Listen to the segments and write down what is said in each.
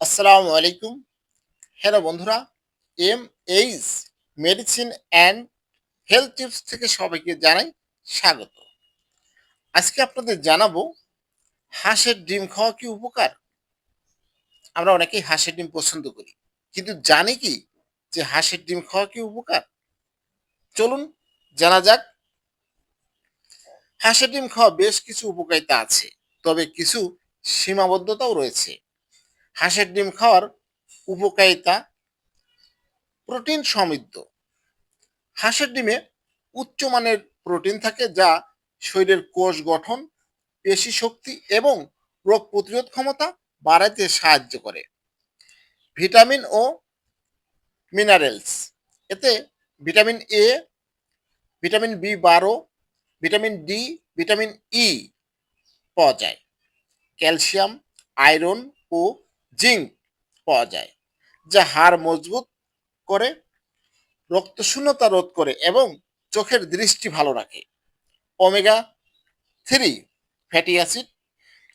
আসসালামু আলাইকুম। হ্যালো বন্ধুরা, M H medicine and health tips থেকে সবাইকে জানাই স্বাগত। আজকে আপনাদের জানাব, হাঁসের ডিম খাওয়া কি উপকার? আমরা অনেকেই হাঁসের ডিম পছন্দ করি, কিন্তু জানি কি যে হাঁসের ডিম খাওয়া কি উপকার? চলুন, জানা যাক। হাঁসের ডিম খাওয়া বেশ কিছু উপকারিতা আছে, তবে কিছু সীমাবদ্ধতাও রয়েছে। হাঁসের ডিম খাওয়ার উপকারিতা প্রোটিন সমৃদ্ধ। হাঁসের ডিমে উচ্চমানের প্রোটিন থাকে যা শরীরের কোষ গঠন, পেশি শক্তি এবং রোগ প্রতিরোধ ক্ষমতা বাড়াতে সাহায্য করে। ভিটামিন ও মিনারেলস, এতে ভিটামিন এ, ভিটামিন বি বারো, ভিটামিন ডি, ভিটামিন ই পাওয়া যায়। ক্যালসিয়াম, আয়রন ও জিঙ্ক পাওয়া যায়, যা হাড় মজবুত করে, রক্তশূন্যতা রোধ করে এবং চোখের দৃষ্টি ভালো রাখে। ওমেগা থ্রি ফ্যাটি অ্যাসিড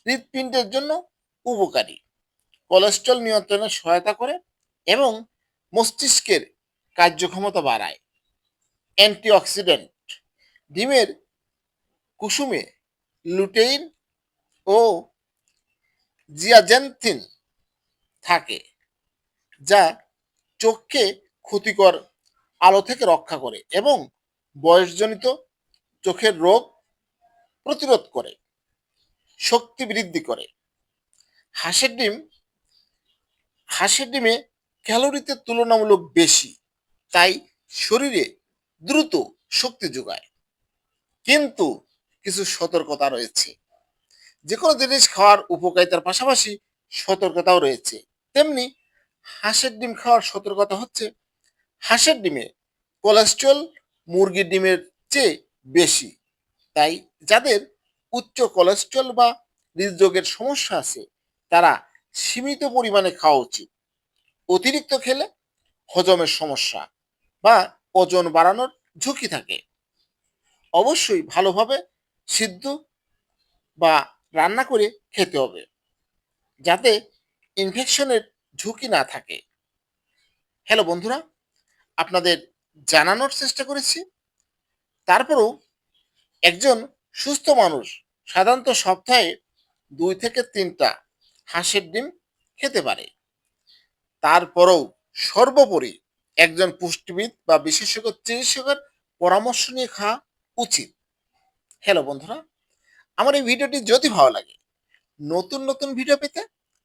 হৃৎপিণ্ডের জন্য উপকারী। কোলেস্ট্রল নিয়ন্ত্রণে সহায়তা করে এবং মস্তিষ্কের কার্যক্ষমতা বাড়ায়। অ্যান্টিঅক্সিডেন্ট, ডিমের কুসুমে, লুটেইন ও জিয়াজেন্থিন থাকে, যা চোখকে ক্ষতিকর আলো থেকে রক্ষা করে এবং বয়সজনিত চোখের রোগ প্রতিরোধ করে, শক্তি বৃদ্ধি করে। হাঁসের ডিম, হাঁসের ডিমে ক্যালোরিতে তুলনামূলক বেশি, তাই শরীরে দ্রুত শক্তি যোগায়। কিন্তু কিছু সতর্কতা রয়েছে। যে কোনো জিনিস খাওয়ার উপকারিতার পাশাপাশি সতর্কতাও রয়েছে। তেমনি হাঁসের ডিম খাওয়ার সতর্কতা হচ্ছে হাঁসের ডিমে কোলেস্ট্রল মুরগির ডিমের চেয়ে বেশি। তাই যাদের উচ্চ কোলেস্ট্রল বা হৃদরোগের সমস্যা আছে, তারা সীমিত পরিমাণে খাওয়া উচিত। অতিরিক্ত খেলে হজমের সমস্যা বা ওজন বাড়ানোর ঝুঁকি থাকে। অবশ্যই ভালোভাবে সিদ্ধ বা রান্না করে খেতে হবে। যাতে ইনফেকশনের ঝুঁকি না থাকে। হ্যালো বন্ধুরা, আপনাদের জানানোর চেষ্টা করেছি। তারপরেও একজন সুস্থ মানুষ সাধারণত সপ্তাহে দুই থেকে তিনটা হাঁসের ডিম খেতে পারে। তারপরেও সর্বোপরি একজন পুষ্টিবিদ বা বিশেষজ্ঞ চিকিৎসকের পরামর্শ নিয়ে খাওয়া উচিত। হ্যালো বন্ধুরা, আমার এই ভিডিওটি যদি ভালো লাগে, নতুন নতুন ভিডিও পেতে